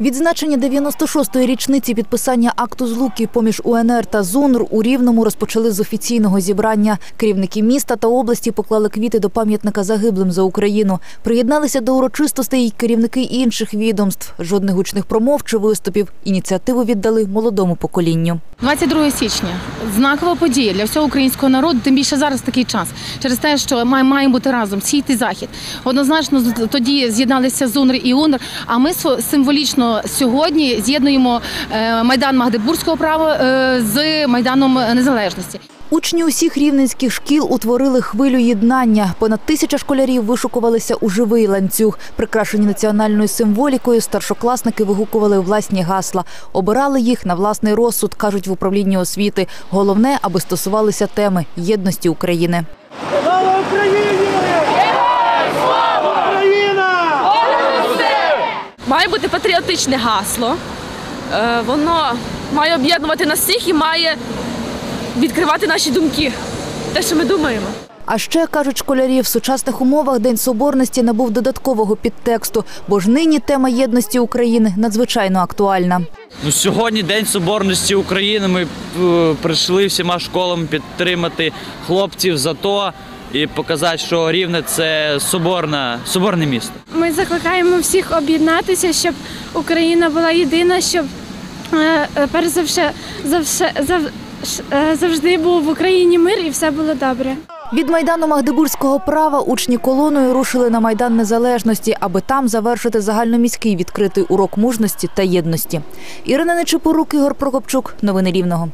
Відзначення 96-ї річниці підписання акту злуки поміж УНР та ЗУНР у Рівному розпочали з офіційного зібрання. Керівники міста та області поклали квіти до пам'ятника загиблим за Україну. Приєдналися до урочистостей й керівники інших відомств. Жодних гучних промов чи виступів. Ініціативу віддали молодому поколінню. 22 січня знакова подія для всього українського народу. Тим більше зараз такий час через те, що ми маємо бути разом, сійти захід. Однозначно тоді з'єдналися ЗУНР і УНР. А ми сво- символічно сьогодні з'єднуємо е, майдан Магдебурзького права е, з майданом Незалежності. Учні усіх рівненських шкіл утворили хвилю єднання. Понад тисяча школярів вишукувалися у живий ланцюг. Прикрашені національною символікою, старшокласники вигукували власні гасла. Обирали їх на власний розсуд, кажуть в управлінні освіти. Головне, аби стосувалися теми єдності України. Слава Україні! Слава! Україна! Має бути патріотичне гасло. Е, Воно має об'єднувати нас всіх і має відкривати наші думки. Те, що ми думаємо. А ще кажуть школярі, в сучасних умовах День Соборності набув додаткового підтексту, бо ж нині тема єдності України надзвичайно актуальна. Ну, сьогодні День Соборності України. Ми е, прийшли всіма школами підтримати хлопців за то і показати, що Рівне це соборна, соборне місто. Ми закликаємо всіх об'єднатися, щоб Україна була єдина, щоб е, е, перш за все, е, завжди був в Україні мир і все було добре. Від майдану Магдебурзького права учні колоною рушили на майдан Незалежності, аби там завершити загальноміський відкритий урок мужності та єдності. Ірина Нечипорук, Ігор Прокопчук. Новини Рівного.